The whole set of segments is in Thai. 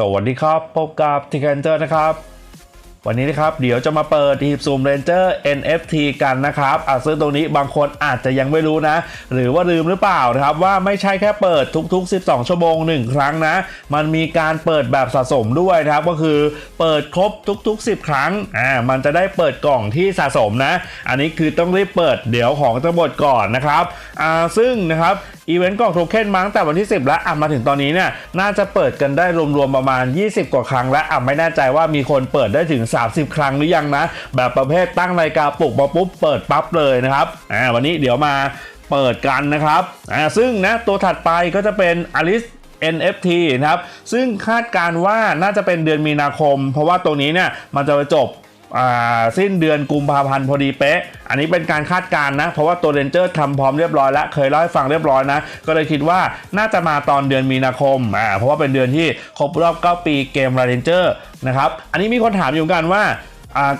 สวัสดีครับ พบกับทีแคนเจอร์นะครับ วันนี้นะครับ เดี๋ยวจะมาเปิดทีมซูมเรนเจอร์ NFT กันนะครับอะซึ่งตรงนี้บางคนอาจจะยังไม่รู้นะ หรือว่าลืมหรือเปล่านะครับว่าไม่ใช่แค่เปิดทุก ๆ 12 ชั่วโมง 1 ครั้งนะ มันมีการเปิดแบบสะสมด้วยนะครับ ก็คือเปิดครบทุก ๆ 10 ครั้งอ่ามันจะได้เปิดกล่องที่สะสมนะ อันนี้คือต้องรีบเปิดเดี๋ยวของจะหมดก่อนนะครับอ่าซึ่งนะครับ อีเวนต์กล่องโทเค็นมาตั้งแต่วันที่ 10 แล้วอะมาถึงตอนนี้เนี่ยน่าจะเปิดกันได้รวมๆประมาณ 20 กว่าครั้งแล้วอะไม่แน่ใจว่ามีคนเปิดได้ถึง 30 ครั้งหรือยังนะ แบบประเภทตั้งนาฬิกาปลุกมาปุ๊บเปิดปั๊บเลยนะครับอ่าวันนี้เดี๋ยวมาเปิดกันนะครับอ่าซึ่งนะตัวถัดไปก็จะเป็น Alice NFT นะครับ ซึ่งคาดการณ์ว่าน่าจะเป็นเดือนมีนาคม เพราะว่าตรงนี้เนี่ยมันจะไปจบ สิ้นเดือนกุมภาพันธ์พอดีเป๊ะ อันนี้เป็นการคาดการณ์นะ เพราะว่าตัวเรนเจอร์ทำพร้อมเรียบร้อยแล้วเคยเล่าให้ฟังเรียบร้อยนะ ก็เลยคิดว่าน่าจะมาตอนเดือนมีนาคมอ่าเพราะว่าเป็นเดือนที่ครบรอบ 9 ปีเกมเรนเจอร์นะครับ อันนี้มีคนถามอยู่เหมือนกันว่า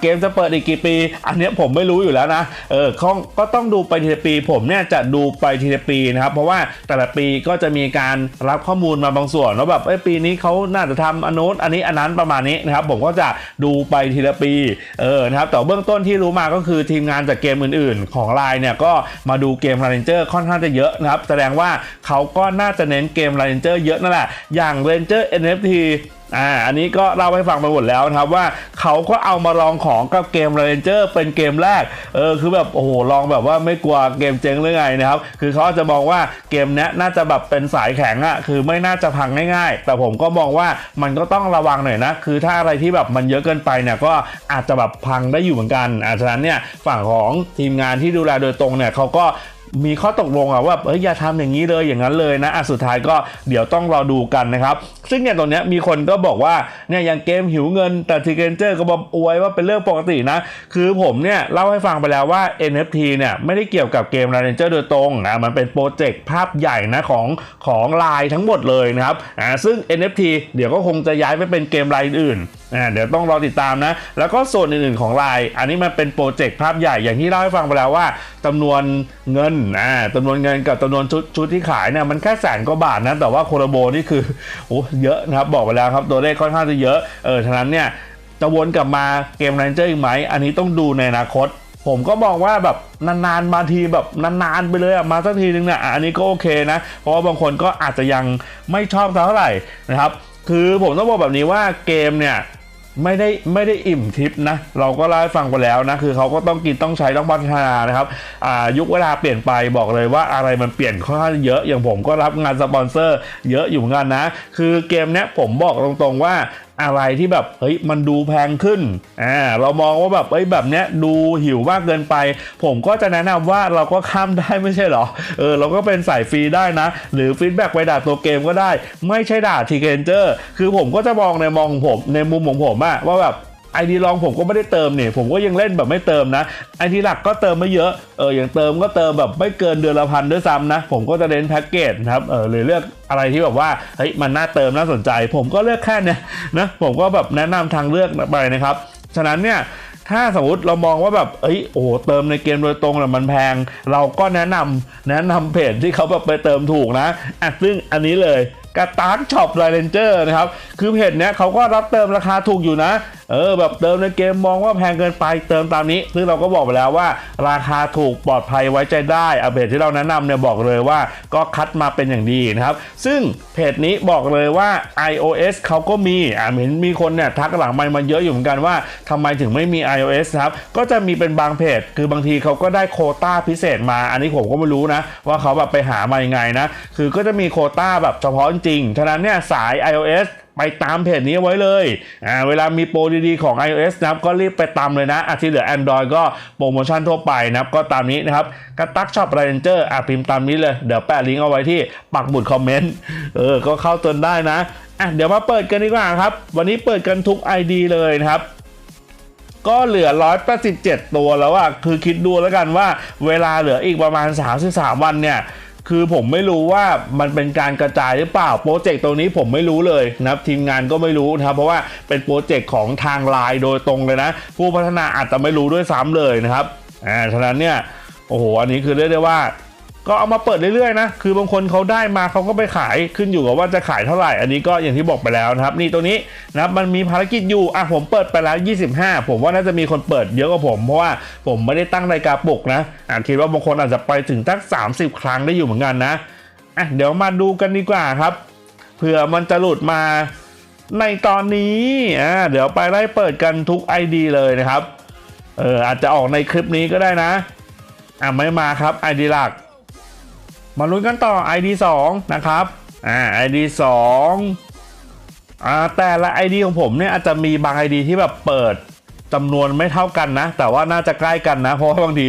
เกมจะเปิดอีกกี่ปี อันนี้ผมไม่รู้อยู่แล้วนะเออก็ก็ต้องดูไปทีละปี ผมเนี่ยจะดูไปทีละปีนะครับ เพราะว่าแต่ละปีก็จะมีการรับข้อมูลมาบางส่วนว่าแบบปีนี้เขาน่าจะทำอันโน้นอันนี้อันนั้นประมาณนี้นะครับผมก็จะดูไปทีละปีเออนะครับแต่เบื้องต้นที่รู้มาก็คือทีมงานจากเกมอื่น ๆ ของไลน์เนี่ยก็มาดูเกมร r a n g e r ค่อนข้างจะเยอะนะครับ แสดงว่าเขาก็น่าจะเน้นเกม r a n g e r เยอะนั่นแหละอย่าง Ranger NFT อ่าอันนี้ก็เล่าให้ฟังไปหมดแล้วนะครับว่าเขาก็เอามาลองของกับเกม Ranger เป็นเกมแรกเออคือแบบโอ้โหลองแบบว่าไม่กลัวเกมเจ๊งหรือไงนะครับคือเขาจะมองว่าเกมนี้น่าจะแบบเป็นสายแข็งอะ่ะคือไม่น่าจะพังง่ายๆ แต่ผมก็มองว่ามันก็ต้องระวังหน่อยนะคือถ้าอะไรที่แบบมันเยอะเกินไปเนี่ยก็อาจจะแบบพังได้อยู่เหมือนกันอาฉะนั้นเนี่ยฝั่งของทีมงานที่ดูแลโดยตรงเนี่ยเขาก็ มีข้อตกลงอะว่าเอ้ยอย่าทำอย่างนี้เลยอย่างนั้นเลยนะอะสุดท้ายก็เดี๋ยวต้องรอดูกันนะครับ ซึ่งเนี่ยตรงเนี้ยมีคนก็บอกว่าเนี่ยอย่างเกมหิวเงินแต่ทีเกนเจอร์ก็บอกอวยว่าเป็นเรื่องปกตินะ คือผมเนี่ยเล่าให้ฟังไปแล้วว่า NFT เนี่ยไม่ได้เกี่ยวกับเกม r a n g e r โดยตรงนะมันเป็นโปรเจกต์ภาพใหญ่นะของของไลน์ทั้งหมดเลยนะครับอ่าซึ่ง NFT เดี๋ยวก็คงจะย้ายไปเป็นเกมรายอื่นอ่าเดี๋ยวต้องรอติดตามนะ แล้วก็ส่วนอื่นๆของไลน์อันนี้มันเป็นโปรเจกต์ภาพใหญ่อย่างที่เล่าให้ฟังไปแล้วว่าจำนวนเงินอ่าจำนวนเงินกับจำนวนชุดชุดที่ขายเนี่ยมันแค่แสนกว่าบาทนะ แต่ว่าโคโรโบนี่คือโอ้เยอะนะครับ บอกไปแล้วครับ ตัวเลขค่อนข้างจะเยอะ เออ ฉะนั้นเนี่ยจะวนกลับมาเกม r a n g e r อีกไหม อันนี้ต้องดูในอนาคต ผมก็มองว่าแบบนานๆมาทีแบบนานๆไปเลยอะมาสักทีนึงเนี่ยอะอันนี้ก็โอเคนะ เพราะว่าบางคนก็อาจจะยังไม่ชอบเท่าไหร่นะครับ คือผมต้องบอกแบบนี้ว่าเกมเนี่ย ไม่ได้ไม่ได้อิ่มทิพนะ เราก็เล่าให้ฟังไปแล้วนะ คือเขาก็ต้องกินต้องใช้ต้องพัฒนานะครับอายุคเวลาเปลี่ยนไปบอกเลยว่าอะไรมันเปลี่ยนค่อนข้างเยอะอย่างผมก็รับงานสปอนเซอร์เยอะอยู่เหมือนกันนะ คือเกมเนี้ยผมบอกตรงๆว่า อะไรที่แบบเฮ้ยมันดูแพงขึ้นอ่าเรามองว่าแบบเอ้ยแบบเนี้ยดูหิวมากเกินไป ผมก็จะแนะนำว่าเราก็ข้ามได้ไม่ใช่หรอเออเราก็เป็นสายฟรีได้นะ หรือฟีดแบ็กไปด่าตัวเกมก็ได้ ไม่ใช่ด่าทีเกนเจอร์คือผมก็จะมองในมองของผมในมุมของผมอะว่าแบบ ไอดีลองผมก็ไม่ได้เติมเนี่ยผมก็ยังเล่นแบบไม่เติมนะไอดีหลักก็เติมไม่เยอะเอออย่างเติมก็เติมแบบไม่เกินเดือนละพันด้วยซ้ำนะผมก็จะเน้นแพ็กเกจนะครับเออหรือเลือกอะไรที่แบบว่าเฮ้ยมันน่าเติมน่าสนใจ ผมก็เลือกแค่เนี้ยนะผมก็แบบแนะนำทางเลือกไปนะครับฉะนั้นเนี่ยถ้าสมมติเรามองว่าแบบเอ้ยโอ้โหเติมในเกมโดยตรงน่มันแพง เราก็แนะนำแนะนำเพจที่เขาแบบไปเติมถูกนะอะซึ่งอันนี้เลยกาตาร์ช็อปไลเ n นเจอร์นะครับ คือเพจเนี้ยเขาก็รับเติมราคาถูกอยู่นะเออแบบเติมในเกมมองว่าแพงเกินไปเติมตามนี้ ซึ่งเราก็บอกไปแล้วว่า ราคาถูกปลอดภัยไว้ใจได้อะเพจที่เราแนะนำเนี่ยบอกเลยว่าก็คัดมาเป็นอย่างดีนะครับ ซึ่งเพจนี้บอกเลยว่า iOS เขาก็มีอ่าเห็นมีคนเนี่ยทักหลังไมมาเยอะอยู่เหมือนกันว่าทำไมถึงไม่มี iOS นะครับ ก็จะมีเป็นบางเพจ คือบางทีเขาก็ได้โคต้าพิเศษมา อันนี้ผมก็ไม่รู้นะ ว่าเขาแบบไปหามายังไงนะ คือก็จะมีโคต้าแบบเฉพาะจริงๆฉะนั้นเนี่ยสาย iOS ไปตามเพจนี้ไว้เลยอ่าเวลามีโปรดีๆของ iOS นะครับก็รีบไปตามเลยนะอาที่เหลือ Android ก็โปรโมชั่นทั่วไปนะครับก็ตามนี้นะครับกระตักชอปไรเนเจอร์อะพิมพ์ตามนี้เลย เดี๋ยวแปะลิงก์เอาไว้ที่ปักหมุดคอมเมนต์เออก็เข้าตนได้นะอะเดี๋ยวมาเปิดกันดีกว่าครับ วันนี้เปิดกันทุก ID เลยนะครับก็เหลือ 187 ตัวแล้วอะคือคิดดูแล้วกันว่าเวลาเหลืออีกประมาณ 33 วันเนี่ย คือผมไม่รู้ว่ามันเป็นการกระจายหรือเปล่าโปรเจกต์ตรงนี้ผมไม่รู้เลยนะครับทีมงานก็ไม่รู้นะครับเพราะว่าเป็นโปรเจกต์ของทางไลน์โดยตรงเลยนะ ผู้พัฒนาอาจจะไม่รู้ด้วยซ้ำเลยนะครับอ่าฉะนั้นเนี่ยโอ้โหอันนี้คือเรียกได้ว่า ก็เอามาเปิดเรื่อยๆนะ คือบางคนเขาได้มาเขาก็ไปขายขึ้นอยู่กับว่าจะขายเท่าไหร่ อันนี้ก็อย่างที่บอกไปแล้วนะครับ นี่ตัวนี้นะมันมีภารกิจอยู่ อะผมเปิดไปแล้ว 25 ผมว่าน่าจะมีคนเปิดเยอะกว่าผม เพราะว่าผมไม่ได้ตั้งรายการปลุกนะอะคิดว่าบางคนอาจจะไปถึงตั้ง 30 ครั้งได้อยู่เหมือนกันนะ อะเดี๋ยวมาดูกันดีกว่าครับ เผื่อมันจะหลุดมาในตอนนี้ อ่า เดี๋ยวไปไล่เปิดกันทุก ID เลยนะครับ เอออาจจะออกในคลิปนี้ก็ได้นะ อะไม่มาครับ ID หลัก มาลุ้นกันต่อ ID 2 นะครับอ่า ID 2อ่าแต่ละ ID ของผมเนี่ยอาจจะมีบาง ID ที่แบบเปิดจำนวนไม่เท่ากันนะ แต่ว่าน่าจะใกล้กันนะ เพราะว่าบางที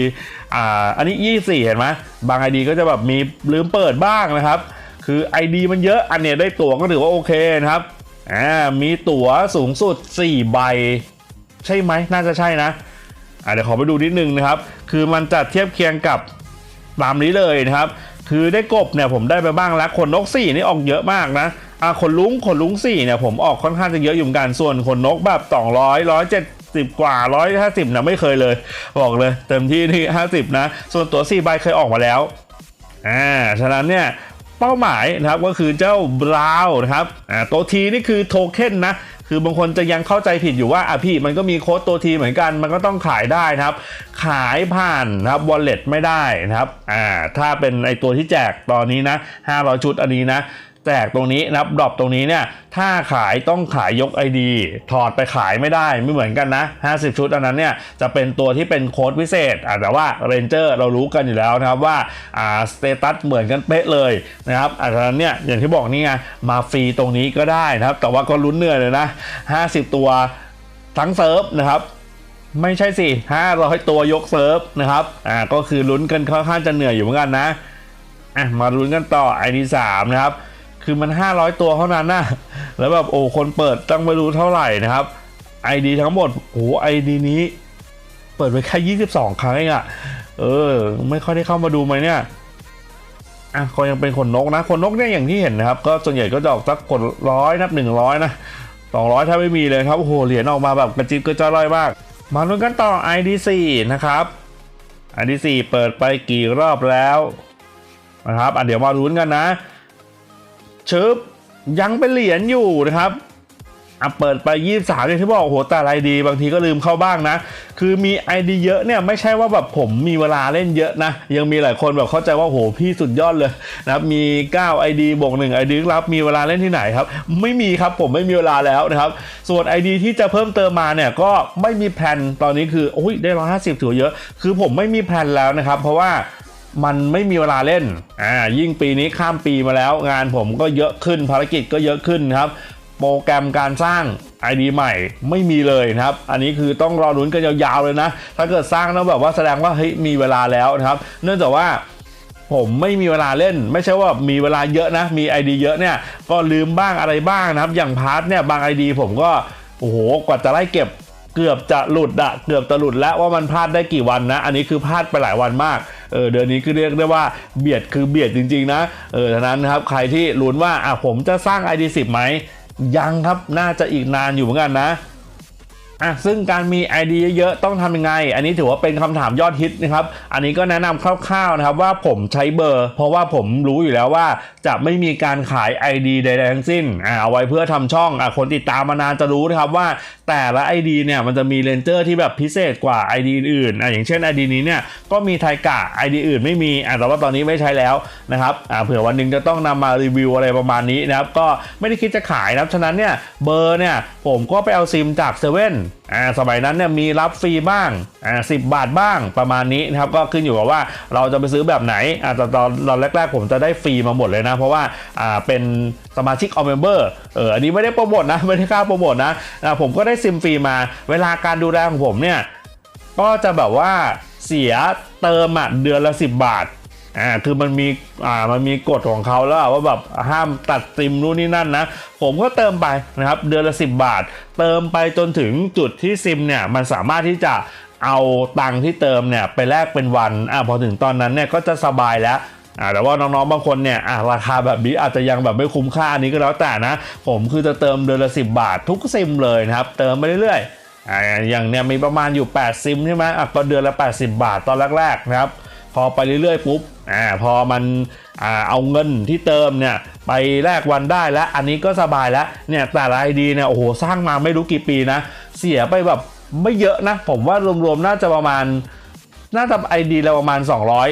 อ่าอันนี้ 24 เห็นไหมบาง ID ก็จะแบบมีลืมเปิดบ้างนะครับ คือ ID มันเยอะอันเนี้ยได้ตั๋วก็ถือว่าโอเคนะครับอ่ามีตั๋วสูงสุด 4 ใบ ใช่ไหมน่าจะใช่นะอะเดี๋ยวขอไปดูนิดนึงนะครับ คือมันจะเทียบเคียงกับตามนี้เลยนะครับ คือได้กบเนี่ยผมได้ไปบ้างแล้วขนนกสี่นี่ออกเยอะมากนะอะขนลุงขนลุงสี่เนี่ยผมออกค่อนข้างจะเยอะอยู่เหมือนกันส่วนขนนกแบบ200 170กว่า150นะไม่เคยเลย บอกเลย เต็มที่ที่50นะ ส่วนตัว4ใบเคยออกมาแล้วอ่าฉะนั้นเนี่ยเป้าหมายนะครับก็คือเจ้าบราวน์นะครับอ่าตัวทีนี่คือโทเค็นนะ คือบางคนจะยังเข้าใจผิดอยู่ว่าอะพี่มันก็มีโค้ดตัวทีเหมือนกัน มันก็ต้องขายได้นะครับ ขายผ่านนะครับวอลเล็ตไม่ได้นะครับอ่าถ้าเป็นไอตัวที่แจกตอนนี้นะ500 ชุดอันนี้นะ แจกตรงนี้นะครับดรอปตรงนี้เนี่ยถ้าขายต้องขายยก ID ถอดไปขายไม่ได้ไม่เหมือนกันนะ 50 ชุดอันนั้นเนี่ยจะเป็นตัวที่เป็นโค้ดพิเศษอะแต่ว่า Ranger เรารู้กันอยู่แล้วนะครับว่าอ่าสเตตัสเหมือนกันเป๊ะเลยนะครับอันนั้นเนี่ยอย่างที่บอกนี่ไงมาฟรีตรงนี้ก็ได้นะครับ แต่ว่าก็ลุ้นเหนื่อยเลยนะ 50 ตัวทั้งเซิร์ฟนะครับไม่ใช่สิ500 ตัวยกเซิร์ฟนะครับอ่าก็คือลุ้นกันค่อนข้างจะเหนื่อยอยู่เหมือนกันนะอะมาลุ้นกันต่อ ID 3นะครับ คือมัน 500 ตัวเท่านั้นนะแล้วแบบโอ้คนเปิดตั้งไม่รู้เท่าไหร่นะครับ ID ทั้งหมดโอ้ ID นี้ เปิดไปแค่22 ครั้งเองอะเออ ไม่ค่อยได้เข้ามาดูไหมเนี่ยอะก็ยังเป็นขนนกนะขนนกเนี่ยอย่างที่เห็นนะครับ ก็ส่วนใหญ่ก็จะออกสักขนร้อยนับหนึ่งร้อยนะสองร้อยถ้าไม่มีเลยครับโอ้โหเหรียญออกมาแบบกระจิบกระจ้อยมาก มาลุ้นกันต่อ ID4 นะครับ ID4 เปิดไปกี่รอบแล้วนะครับอะเดี๋ยวมาลุ้นกันนะ ชึบยังเป็นเหรียญอยู่นะครับอะเปิดไป 23อย่างที่บอกโอ้โหแต่ไอดีบางทีก็ลืมเข้าบ้างนะ คือมี ID เยอะเนี่ยไม่ใช่ว่าแบบผมมีเวลาเล่นเยอะนะ ยังมีหลายคนแบบเข้าใจว่าโหพี่สุดยอดเลยนะครับมี 9 ID บวก1 ID รับมีเวลาเล่นที่ไหนครับ ไม่มีครับผมไม่มีเวลาแล้วนะครับ ส่วน ID ที่จะเพิ่มเติมมาเนี่ยก็ไม่มีแผนตอนนี้คือโอ้ยได้ 150ถือเยอะ คือผมไม่มีแผนแล้วนะครับ เพราะว่า มันไม่มีเวลาเล่นอ่ายิ่งปีนี้ข้ามปีมาแล้ว งานผมก็เยอะขึ้นภารกิจก็เยอะขึ้นครับ โปรแกรมการสร้าง ID ใหม่ไม่มีเลยนะครับ อันนี้คือต้องรอลุ้นกันยาวๆเลยนะ ถ้าเกิดสร้างแล้วแบบว่าแสดงว่าเฮ้ยมีเวลาแล้วนะครับ เนื่องจากว่าผมไม่มีเวลาเล่น ไม่ใช่ว่ามีเวลาเยอะนะ มี ID เยอะเนี่ยก็ลืมบ้างอะไรบ้างนะครับ อย่างพาร์ทเนี่ยบาง ID ผมก็โอ้โหกว่าจะไล่เก็บ เกือบจะหลุดอะเกือบจะหลุดแล้วว่ามันพลาดได้กี่วันนะ อันนี้คือพลาดไปหลายวันมากเออเดือนนี้คือเรียกได้ว่าเบียดคือเบียดจริง ๆ นะเออฉะนั้นนะครับใครที่ลุ้นว่าอะผมจะสร้าง ID 10 ไหมยังครับน่าจะอีกนานอยู่เหมือนกันนะ อะซึ่งการมี ID เยอะๆต้องทำยังไง อันนี้ถือว่าเป็นคำถามยอดฮิตนะครับ อันนี้ก็แนะนำคร่าวๆนะครับว่าผมใช้เบอร์ เพราะว่าผมรู้อยู่แล้วว่าจะไม่มีการขาย ID ใดๆทั้งสิ้นอ่าเอาไว้เพื่อทำช่องอะคนติดตามมานานจะรู้นะครับว่าแต่ละ ID เนี่ยมันจะมีเลนเจอร์ที่แบบพิเศษกว่า ID อื่นอะอย่างเช่น ID นี้เนี่ยก็มีไทกะ ID อื่นไม่มีอะแต่ว่าตอนนี้ไม่ใช้แล้วนะครับอ่าเผื่อวันหนึงจะต้องนำมารีวิวอะไรประมาณนี้นะครับก็ไม่ได้คิดจะขายนะครับฉะนั้นเนี่ยเบอร์เนี่ยผมก็ไปเอาซิมจากเซเว่นอ่าสมัยนั้นเนี่ยมีรับฟรีบ้างอ่าสิบาทบ้างประมาณนี้นะครับก็ขึ้นอยู่กับว่าเราจะไปซื้อแบบไหนอ่าตอนตอนตอนแรกๆผมจะได้ฟรีมาหมดเลยนะ เพราะว่าอ่าเป็นสมาชิกออมเมมเบอร์เอออันนี้ไม่ได้โปรโมทนะไม่ได้ค่าโปรโมทนะผมก็ได้ซิมฟรีมาเวลาการดูแลของผมเนี่ยก็จะแบบว่าเสียเติมอะเดือนละ 10 บาท อ่าคือมันมีอ่ามันมีกฎของเขาแล้วอะว่าแบบห้ามตัดซิมนู่นนี่นั่นนะ ผมก็เติมไปนะครับ เดือนละ 10 บาท เติมไปจนถึงจุดที่ซิมเนี่ยมันสามารถที่จะเอาตังค์ที่เติมเนี่ยไปแลกเป็นวันอ่าพอถึงตอนนั้นเนี่ยก็จะสบายแล้วอ่าแต่ว่าน้องๆบางคนเนี่ยอ่าราคาแบบนี้อาจจะยังแบบไม่คุ้มค่าอันนี้ก็แล้วแต่นะ ผมคือจะเติมเดือนละ 10 บาททุกซิมเลยนะครับ เติมไปเรื่อยๆอ่าอย่างเนี่ยมีประมาณอยู่ 8 ซิมใช่ไหมอะก็เดือนละ 80 บาทตอนแรกๆนะครับ พอไปเรื่อยๆปุ๊บอ่าพอมันอ่าเอาเงินที่เติมเนี่ยไปแลกวันได้แล้ว อันนี้ก็สบายแล้วเนี่ยแต่ละไอดีเนี่ยโอ้โหสร้างมาไม่รู้กี่ปีนะ เสียไปแบบไม่เยอะนะ ผมว่ารวมๆน่าจะประมาณ น่าจะไอดีละประมาณ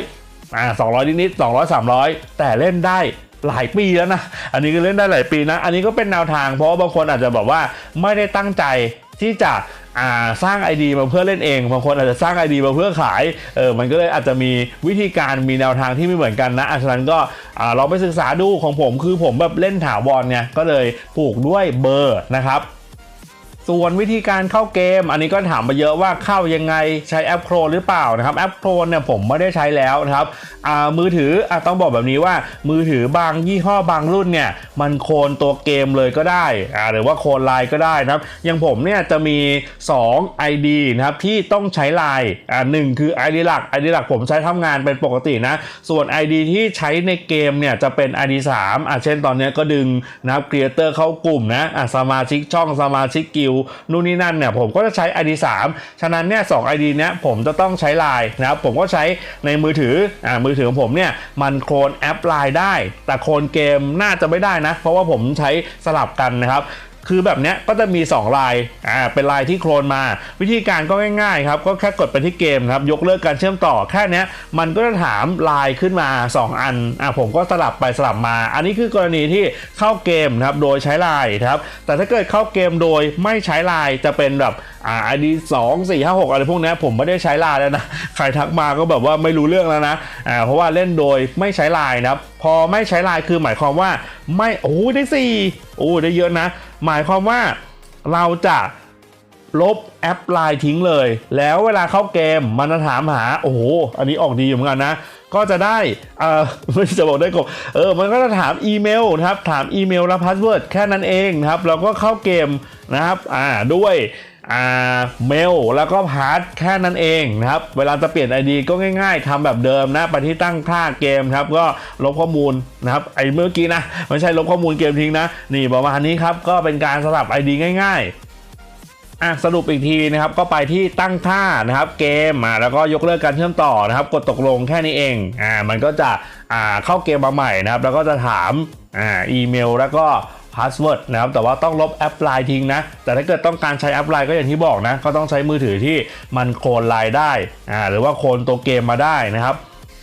200อ่า200 นิดๆ200 300 แต่เล่นได้หลายปีแล้วนะ อันนี้ก็เล่นได้หลายปีนะ อันนี้ก็เป็นแนวทางเพราะว่าบางคนอาจจะแบบว่าไม่ได้ตั้งใจที่จะ อ่าสร้าง ID มาเพื่อเล่นเองบางคนอาจจะสร้าง ID มาเพื่อขายเออมันก็เลยอาจจะมีวิธีการมีแนวทางที่ไม่เหมือนกันนะอะฉะนั้นก็อ่าไปศึกษาดูของผมคือผมแบบเล่นถาวรเนี่ยก็เลยผูกด้วยเบอร์นะครับ ส่วนวิธีการเข้าเกม อันนี้ก็ถามมาเยอะว่าเข้ายังไงใช้แอปโครหรือเปล่านะครับแอปโครเนี่ยผมไม่ได้ใช้แล้วนะครับอ่ามือถืออะต้องบอกแบบนี้ว่า มือถือบางยี่ห้อบางรุ่นเนี่ยมันโคลนตัวเกมเลยก็ได้อ่าหรือว่าโคลนไลน์ก็ได้นะครับอย่างผมเนี่ยจะมี 2 ID นะครับที่ต้องใช้ไลน์อ่าหนึ่งคือ ID หลัก ID หลักผมใช้ทำงานเป็นปกตินะส่วน ID ที่ใช้ในเกมเนี่ยจะเป็น ID 3อะเช่นตอนนี้ก็ดึงนะครับครีเอเตอร์เข้ากลุ่มนะอะสมาชิกช่องสมาชิกกิลด์นู่นนี่นั่นเนี่ยผมก็จะใช้ ID 3 ฉะนั้นเนี่ยสอง ID เนี้ยผมจะต้องใช้ไลน์นะครับผมก็ใช้ในมือถืออ่ามือถือของผมเนี่ยมันโคลนแอปไลน์ได้ แต่โคลนเกมน่าจะไม่ได้นะ เพราะว่าผมใช้สลับกันนะครับ คือแบบเนี้ยก็จะมี 2 ลายอ่าเป็นลายที่โคลนมา วิธีการก็ง่ายๆครับก็แค่กดไปที่เกมครับยกเลิกการเชื่อมต่อแค่นี้มันก็จะถามลายขึ้นมา 2 อันอ่าผมก็สลับไปสลับมา อันนี้คือกรณีที่เข้าเกมนะครับโดยใช้ลายครับแต่ถ้าเกิดเข้าเกมโดยไม่ใช้ลายจะเป็นแบบ อ่า ID 2 4 5 6อะไรพวกนี้ผมไม่ได้ใช้ลายแล้วนะใครทักมาก็แบบว่าไม่รู้เรื่องแล้วนะอ่าเพราะว่าเล่นโดยไม่ใช้ลายนะพอไม่ใช้ลายคือหมายความว่าไม่โอ้ได้สี่โอ้ได้เยอะนะ หมายความว่าเราจะลบแอปไลน์ทิ้งเลย แล้วเวลาเข้าเกมมันจะถามหา โอ้โห อันนี้ออกดีอยู่เหมือนกันนะ ก็จะได้ เออไม่จะบอกได้กบเออ มันก็จะถามอีเมลนะครับ ถามอีเมลและพาสเวิร์ดแค่นั้นเองนะครับ เราก็เข้าเกมนะครับ อ่า ด้วย อ่าเมลแล้วก็พาสแค่นั้นเองนะครับ เวลาจะเปลี่ยน ID ก็ง่ายๆทำแบบเดิมนะ ไปที่ตั้งค่าเกมครับ ก็ลบข้อมูลนะครับไอ้เมื่อกี้นะ ไม่ใช่ลบข้อมูลเกมทิ้งนะ นี่ประมาณนี้ครับ ก็เป็นการสลับ ID ง่ายๆอะสรุปอีกทีนะครับก็ไปที่ตั้งค่านะครับเกมอ่าแล้วก็ยกเลิกการเชื่อมต่อนะครับ กดตกลงแค่นี้เองอ่ามันก็จะอ่าเข้าเกมมาใหม่นะครับ แล้วก็จะถามอ่าอีเมลแล้วก็ พาสเวิร์ดนะครับแต่ว่าต้องลบแอปไลน์ทิ้งนะ แต่ถ้าเกิดต้องการใช้แอปไลน์ก็อย่างที่บอกนะ ก็ต้องใช้มือถือที่มันโคลนไลน์ได้อ่าหรือว่าโคลนตัวเกมมาได้นะครับ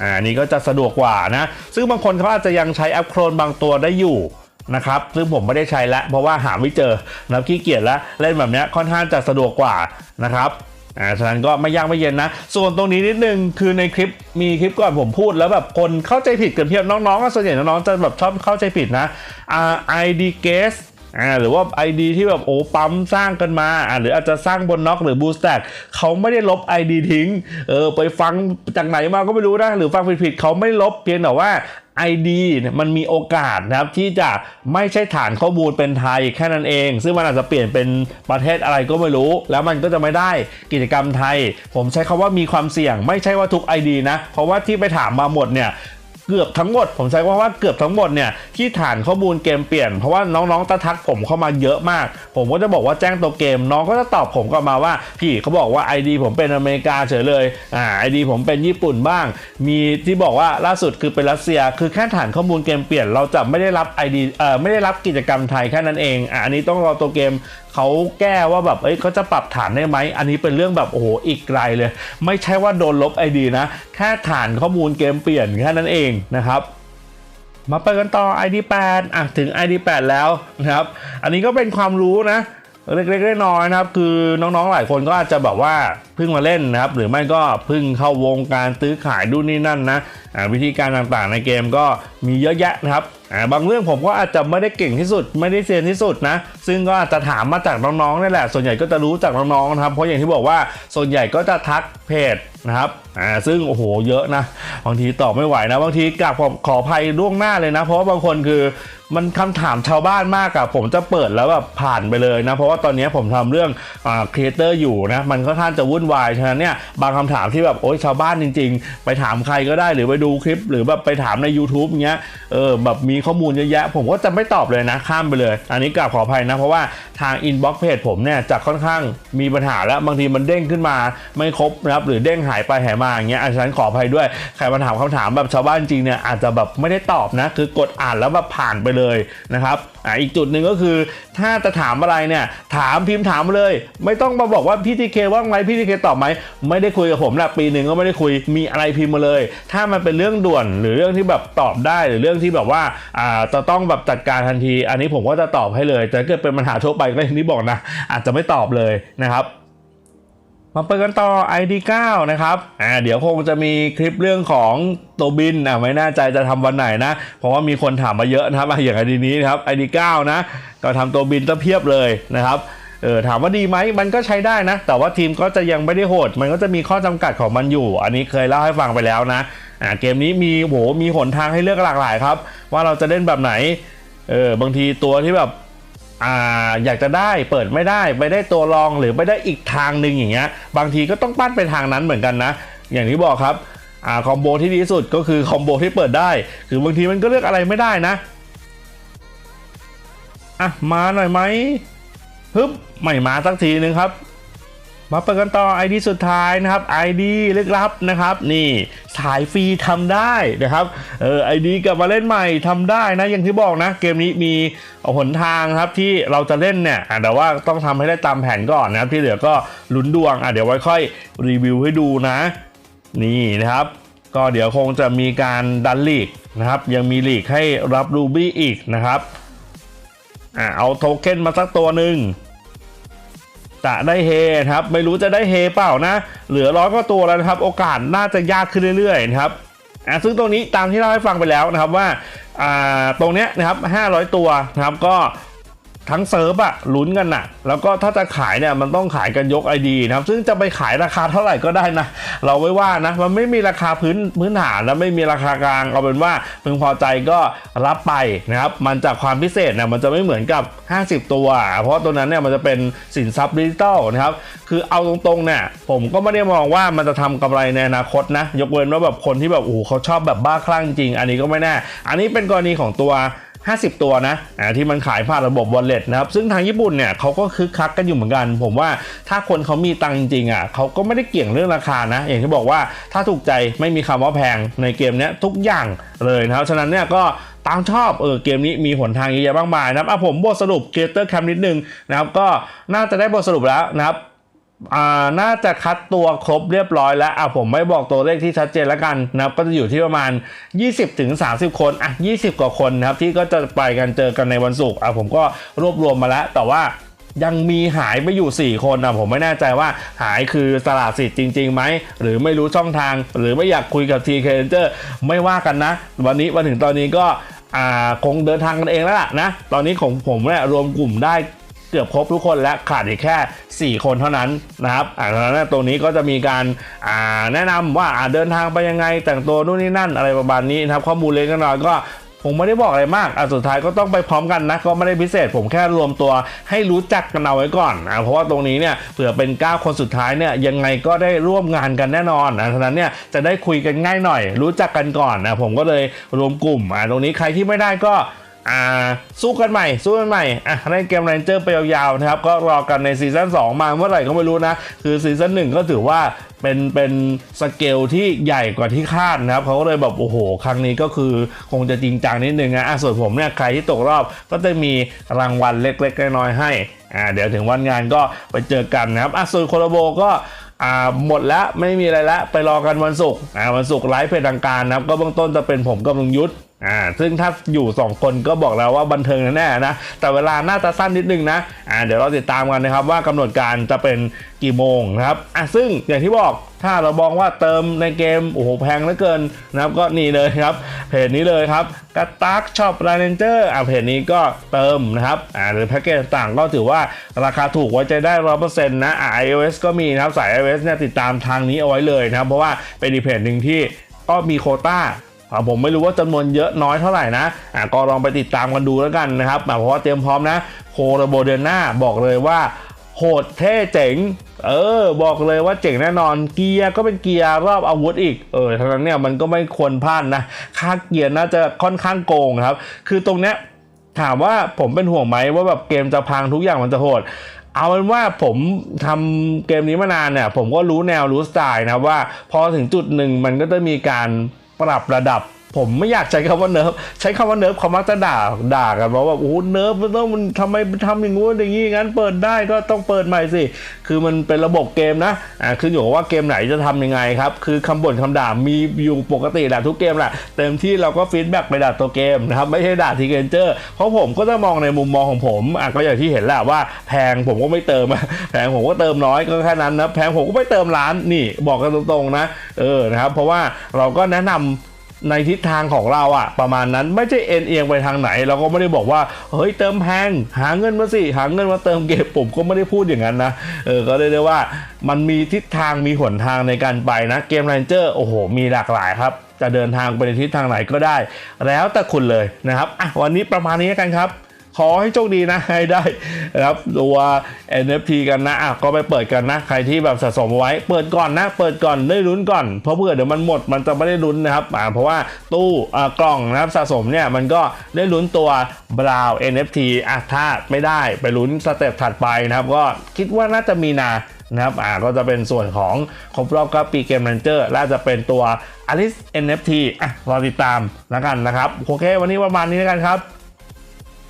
อ่านี้ก็จะสะดวกกว่านะ ซึ่งบางคนเขาอาจจะยังใช้แอปโคลนบางตัวได้อยู่นะครับซึ่งผมไม่ได้ใช้แล้วเพราะว่าหาไม่เจอนะครับขี้เกียจแล้วเล่นแบบนี้ค่อนข้างจะสะดวกกว่านะครับ อ่าฉะนั้นก็ไม่ยากไม่เย็นนะ ส่วนตรงนี้นิดนึงคือในคลิปมีคลิปก่อนผมพูดแล้วแบบคนเข้าใจผิดกันเพียบน้องๆก็ส่วนใหญ่น้องๆจะแบบชอบเข้าใจผิดนะอ่า ID guess อ่าหรือว่า ID ที่แบบโอ้ปั๊มสร้างกันมาอ่าหรืออาจจะสร้างบนน็อกหรือบูสแต็กเขาไม่ได้ลบ ID ทิ้งเออไปฟังจากไหนมาก็ไม่รู้นะหรือฟังผิดๆเขาไม่ลบเพียงแต่ว่า ID เนี่ยมันมีโอกาสนะครับที่จะไม่ใช่ฐานข้อมูลเป็นไทยแค่นั้นเอง ซึ่งมันอาจจะเปลี่ยนเป็นประเทศอะไรก็ไม่รู้ แล้วมันก็จะไม่ได้กิจกรรมไทย ผมใช้คำว่ามีความเสี่ยงไม่ใช่ว่าทุก ID นะ เพราะว่าที่ไปถามมาหมดเนี่ย เกือบทั้งหมด ผมใช้ว่าว่าเกือบทั้งหมดเนี่ยที่ฐานข้อมูลเกมเปลี่ยนเพราะว่าน้องๆตะทักผมเข้ามาเยอะมาก ผมก็จะบอกว่าแจ้งตัวเกม น้องก็จะตอบผมกลับมาว่า พี่เขาบอกว่า ID ผมเป็นอเมริกาเฉยเลยอ่า ID ผมเป็นญี่ปุ่นบ้าง มีที่บอกว่าล่าสุดคือเป็นรัสเซีย คือแค่ฐานข้อมูลเกมเปลี่ยนเราจะไม่ได้รับ ID เอ่อไม่ได้รับกิจกรรมไทยแค่นั้นเองอ่าอันนี้ต้องรอตัวเกมเขาแก้ว่าแบบเอ้ยเขาจะปรับฐานได้ไหม อันนี้เป็นเรื่องแบบโอ้โหอีกไกลเลย ไม่ใช่ว่าโดนลบ ID นะ แค่ฐานข้อมูลเกมเปลี่ยนแค่นั้นเองนะครับมาเปิดกันต่อ ID 8อะถึง ID 8แล้วนะครับ อันนี้ก็เป็นความรู้นะเล็กๆน้อยๆนะครับ คือน้องๆหลายคนก็อาจจะแบบว่าเพิ่งมาเล่นนะครับ หรือไม่ก็เพิ่งเข้าวงการซื้อขายดูนี่นั่นนะอ่าวิธีการต่างๆในเกมก็มีเยอะแยะนะครับ บางเรื่องผมก็อาจจะไม่ได้เก่งที่สุด ไม่ได้เซียนที่สุดนะ ซึ่งก็อาจจะถามมาจากน้องๆนี่แหละ ส่วนใหญ่ก็จะรู้จากน้องๆนะครับ เพราะอย่างที่บอกว่าส่วนใหญ่ก็จะทักเพจนะครับอ่าซึ่งโอ้โหเยอะนะบางทีตอบไม่ไหวนะ บางทีกลับขอขออภัยล่วงหน้าเลยนะ เพราะว่าบางคนคือมันคำถามชาวบ้านมากอะผมจะเปิดแล้วแบบผ่านไปเลยนะ เพราะว่าตอนนี้ผมทำเรื่องอ่าครีเอเตอร์อยู่นะมันค่อนข้างจะวุ่นวายฉะนั้นเนี่ยบางคำถามที่แบบโอ๊ยชาวบ้านจริง ๆ ไปถามใครก็ได้หรือไปดูคลิป หรือแบบไปถามใน YouTube เงี้ยเออแบบมีข้อมูลเยอะแยะ ผมก็จะไม่ตอบเลยนะข้ามไปเลย อันนี้กราบขออภัยนะ เพราะว่าทางอินบ็อกซ์เพจผมเนี่ยจะค่อนข้างมีปัญหาแล้วบางทีมันเด้งขึ้นมาไม่ครบนะครับหรือเด้งหายไปหายมาอย่างเงี้ยอันนั้นขออภัยด้วย ใครมาถามคำถามแบบชาวบ้านจริงเนี่ยอาจจะแบบไม่ได้ตอบนะ คือกดอ่านแล้วแบบผ่านไปเลยนะครับอ่าอีกจุดหนึ่งก็คือ ถ้าจะถามอะไรเนี่ย ถามพิมพ์ถามเลย ไม่ต้องมาบอกว่าพี่ทีเคว่างไหมพี่ทีเคตอบไหมไม่ได้คุยกับผมนะปีหนึ่งก็ไม่ได้คุยมีอะไรพิมพ์มาเลย ถ้ามันเป็นเรื่องด่วนหรือเรื่องที่แบบตอบได้หรือเรื่องที่แบบว่าอ่าจะต้องแบบจัดการทันที อันนี้ผมก็จะตอบให้เลยแต่เกิดเป็นปัญหาทั่วไปก็อย่างที่บอกนะ อาจจะไม่ตอบเลยนะครับ มาเปิดกันต่อ ID 9 นะครับ อ่า เดี๋ยวคงจะมีคลิปเรื่องของตัวบินอะไม่แน่ใจจะทำวันไหนนะ เพราะว่ามีคนถามมาเยอะนะครับอะอย่าง ID นี้นะครับ ID 9 นะ ก็ทำตัวบินตะเพียบเลยนะครับ เออ ถามว่าดีไหม มันก็ใช้ได้นะ แต่ว่าทีมก็จะยังไม่ได้โหด มันก็จะมีข้อจำกัดของมันอยู่ อันนี้เคยเล่าให้ฟังไปแล้วนะ อ่า เกมนี้มีโห มีหนทางให้เลือกหลากหลายครับ ว่าเราจะเล่นแบบไหน เออ บางทีตัวที่แบบ อ่าอยากจะได้เปิดไม่ได้ไปได้ตัวรองหรือไปได้อีกทางหนึ่งอย่างเงี้ยบางทีก็ต้องปั้นไปทางนั้นเหมือนกันนะ อย่างที่บอกครับอ่าคอมโบที่ดีที่สุดก็คือคอมโบที่เปิดได้ คือบางทีมันก็เลือกอะไรไม่ได้นะอะมาหน่อยไหมฮึบไม่มาสักทีนึงครับ มาเปิดกันต่อ ID สุดท้ายนะครับ ID ลึกลับนะครับ นี่สายฟรีทำได้นะครับเออ ID กลับมาเล่นใหม่ทำได้นะอย่างที่บอกนะ เกมนี้มีหนทางครับที่เราจะเล่นเนี่ยแต่ว่าต้องทำให้ได้ตามแผนก่อนนะครับ ที่เหลือก็ลุ้นดวงอะเดี๋ยวไว้ค่อยรีวิวให้ดูนะ นี่นะครับ ก็เดี๋ยวคงจะมีการดันลีกนะครับ ยังมีลีกให้รับรูบี้อีกนะครับอะเอาโทเค็นมาสักตัวหนึ่ง จะได้เฮครับไม่รู้จะได้เฮเปล่านะ เหลือร้อยก็ตัวแล้วนะครับ โอกาสน่าจะยากขึ้นเรื่อยๆนะครับอะซึ่งตรงนี้ตามที่เล่าให้ฟังไปแล้วนะครับว่าอ่าตรงเนี้ยนะครับ500 ตัวนะครับก็ ทั้งเซิร์ฟอะลุ้นกันนะแล้วก็ถ้าจะขายเนี่ยมันต้องขายกันยก ID นะครับ ซึ่งจะไปขายราคาเท่าไหร่ก็ได้นะ เราไม่ว่านะ มันไม่มีราคาพื้นพื้นฐานและไม่มีราคากลางเอาเป็นว่าพึงพอใจก็รับไปนะครับมันจากความพิเศษเนี่ยมันจะไม่เหมือนกับ 50 ตัว เพราะตัวนั้นเนี่ยมันจะเป็นสินทรัพย์ดิจิตอลนะครับคือเอาตรงๆเนี่ยผมก็ไม่ได้มองว่ามันจะทำกำไรในอนาคตนะ ยกเว้นว่าแบบคนที่แบบโอ้โหเขาชอบแบบบ้าคลั่งจริง อันนี้ก็ไม่แน่อันนี้เป็นกรณีของตัว 50 ตัวนะอ่าที่มันขายผ่านระบบ wallet นะครับ ซึ่งทางญี่ปุ่นเนี่ยเขาก็คึกคักกันอยู่เหมือนกัน ผมว่าถ้าคนเขามีตังจริงๆอะเขาก็ไม่ได้เกี่ยงเรื่องราคานะ อย่างที่บอกว่าถ้าถูกใจไม่มีคำว่าแพงในเกมเนี้ยทุกอย่างเลยนะครับ ฉะนั้นเนี่ยก็ตามชอบเออเกมนี้มีหนทางเยอะแยะมากมายนะครับอะผมบทสรุปเกเตอร์แคมนิดนึงนะครับก็น่าจะได้บทสรุปแล้วนะครับ น่าจะคัดตัวครบเรียบร้อยแล้วอะผมไม่บอกตัวเลขที่ชัดเจนแล้วกันนะครับก็จะอยู่ที่ประมาณ20ถึง30 คนอะ20 กว่าคนนะครับที่ก็จะไปกันเจอกันในวันศุกร์อะผมก็รวบรวมมาแล้ว แต่ว่ายังมีหายไปอยู่ 4 คนนะผมไม่แน่ใจว่าหายคือสละสิทธิ์จริงๆไหม หรือไม่รู้ช่องทาง หรือไม่อยากคุยกับ TK Ranger ไม่ว่ากันนะ วันนี้มาถึงตอนนี้ก็อ่าคงเดินทางกันเองแล้วล่ะนะ ตอนนี้ของผมเนี่ยรวมกลุ่มได้ เกือบครบทุกคนและขาดอีกแค่ 4 คนเท่านั้นนะครับอ่านั้นตรงนี้ก็จะมีการอ่าแนะนำว่าอ่าเดินทางไปยังไงแต่งตัวนู่นนี่นั่นอะไรประมาณนี้นะครับข้อมูลเล็กน้อยก็ผมไม่ได้บอกอะไรมากอะสุดท้ายก็ต้องไปพร้อมกันนะ ก็ไม่ได้พิเศษ ผมแค่รวมตัวให้รู้จักกันเอาไว้ก่อนอะเพราะว่าตรงนี้เนี่ยเผื่อเป็น 9 คนสุดท้ายเนี่ยยังไงก็ได้ร่วมงานกันแน่นอนนะฉะนั้นเนี่ยจะได้คุยกันง่ายหน่อย รู้จักกันก่อนนะผมก็เลยรวมกลุ่มอะตรงนี้ใครที่ไม่ได้ก็ อ่าสู้กันใหม่ สู้กันใหม่อะเล่นเกม Ranger ไปยาวๆนะครับก็รอกันในซีซั่น2มาเมื่อไหร่ก็ไม่รู้นะ คือซีซั่น1ก็ถือว่าเป็นเป็นสเกลที่ใหญ่กว่าที่คาดนะครับเขาก็เลยแบบโอ้โห ครั้งนี้ก็คือคงจะจริงจังนิดนึงนะอะส่วนผมเนี่ยใครที่ตกรอบก็จะมีรางวัลเล็กๆน้อยๆให้อ่าเดี๋ยวถึงวันงานก็ไปเจอกันนะครับอะส่วนโคโลโบก็อ่าหมดแล้วไม่มีอะไรแล้วไปรอกันวันศุกร์อ่าวันศุกร์ไลฟ์เพจทางการนะครับก็เบื้องต้นจะเป็นผมกับลุงยุทธ อ่าซึ่งถ้าอยู่ 2 คนก็บอกแล้วว่าบันเทิงแน่ๆนะแต่เวลาน่าจะสั้นนิดนึงนะอ่าเดี๋ยวเราติดตามกันนะครับว่ากำหนดการจะเป็นกี่โมงนะครับอะซึ่งอย่างที่บอกถ้าเรามองว่าเติมในเกมโอ้โหแพงเหลือเกินนะครับก็นี่เลยครับเพจนี้เลยครับกระตักช็อปราเลนเจอร์อ่าเพจนี้ก็เติมนะครับอ่าหรือแพ็กเกจต่างๆก็ถือว่าราคาถูกไว้ใจได้ร้อยเปอร์เซ็นต์นะอ่า iOS ก็มีนะครับสาย iOS เนี่ยติดตามทางนี้เอาไว้เลยนะครับเพราะว่าเป็นอีเพจหนึ่งที่ก็มีโคต้า ผมไม่รู้ว่าจำนวนเยอะน้อยเท่าไหร่นะอ่าก็ลองไปติดตามกันดูแล้วกันนะครับเพราะว่าเตรียมพร้อมนะโคโรโบเดน่าบอกเลยว่าโหดเท่เจ๋ง เออ บอกเลยว่าเจ๋งแน่นอน เกียร์ก็เป็นเกียร์รอบอาวุธอีก เออทั้งนั้นเนี่ยมันก็ไม่ควรพลาดนะ ค่าเกียร์น่าจะค่อนข้างโกงครับ คือตรงเนี้ยถามว่าผมเป็นห่วงไหมว่าแบบเกมจะพังทุกอย่างมันจะโหด เอาเป็นว่าผมทำเกมนี้มานานเนี่ย ผมก็รู้แนวรู้สไตล์นะว่า พอถึงจุดหนึ่งมันก็จะมีการ ปรับระดับ ผมไม่อยากใช้คำว่าเนิร์ฟใช้คำว่าเนิร์ฟเขามักจะด่าด่ากันเพราะว่าโอ้เนิร์ฟมันต้องมันทำไมทำอย่างงู้นอย่างงี้งั้นเปิดได้ก็ต้องเปิดใหม่สิ คือมันเป็นระบบเกมนะอ่าขึ้นอยู่กับว่าเกมไหนจะทำยังไงครับคือคำบ่นคำด่ามีอยู่ปกติแหละทุกเกมแหละเต็มที่เราก็ฟีดแบ็กไปด่าตัวเกมนะครับไม่ใช่ด่าทีเกนเจอร์เพราะผมก็จะมองในมุมมองของผมอะก็อย่างที่เห็นแหละว่าแพงผมก็ไม่เติมแพงผมก็เติมน้อยก็แค่นั้นนะแพงผมก็ไม่เติมร้านนี่บอกกันตรงๆนะเออนะครับเพราะว่าเราก็แนะนำ ในทิศทางของเราอะประมาณนั้นไม่ใช่เอ็นเอียงไปทางไหน เราก็ไม่ได้บอกว่าเฮ้ยเติมแพงหาเงินมาสิหาเงินมาเติมเก็บผมก็ไม่ได้พูดอย่างนั้นนะเออก็เลยได้ว่ามันมีทิศทางมีหนทางในการไปนะเกมแรนเจอร์โอ้โห มีหลากหลายครับ จะเดินทางไปในทิศทางไหนก็ได้ แล้วแต่คุณเลยนะครับอะวันนี้ประมาณนี้กันครับ ขอให้โชคดีนะให้ได้นะครับตัว NFT กันนะอะก็ไปเปิดกันนะ ใครที่แบบสะสมไว้ เปิดก่อนนะ เปิดก่อนได้ลุ้นก่อน เพราะเผื่อเดี๋ยวมันหมดมันจะไม่ได้ลุ้นนะครับอ่าเพราะว่าตู้อ่ากล่องนะครับสะสมเนี่ยมันก็ได้ลุ้นตัว Brown NFT อะถ้าไม่ได้ไปลุ้นสเต็ปถัดไปนะครับ ก็คิดว่าน่าจะมีนานะครับอ่าก็จะเป็นส่วนของครบรอบ9ปีเกม r รนเจอร์และจะเป็นตัว Alice NFT อะรอติดตามแล้วกันนะครับโอเค วันนี้ประมาณนี้แล้วกันครับ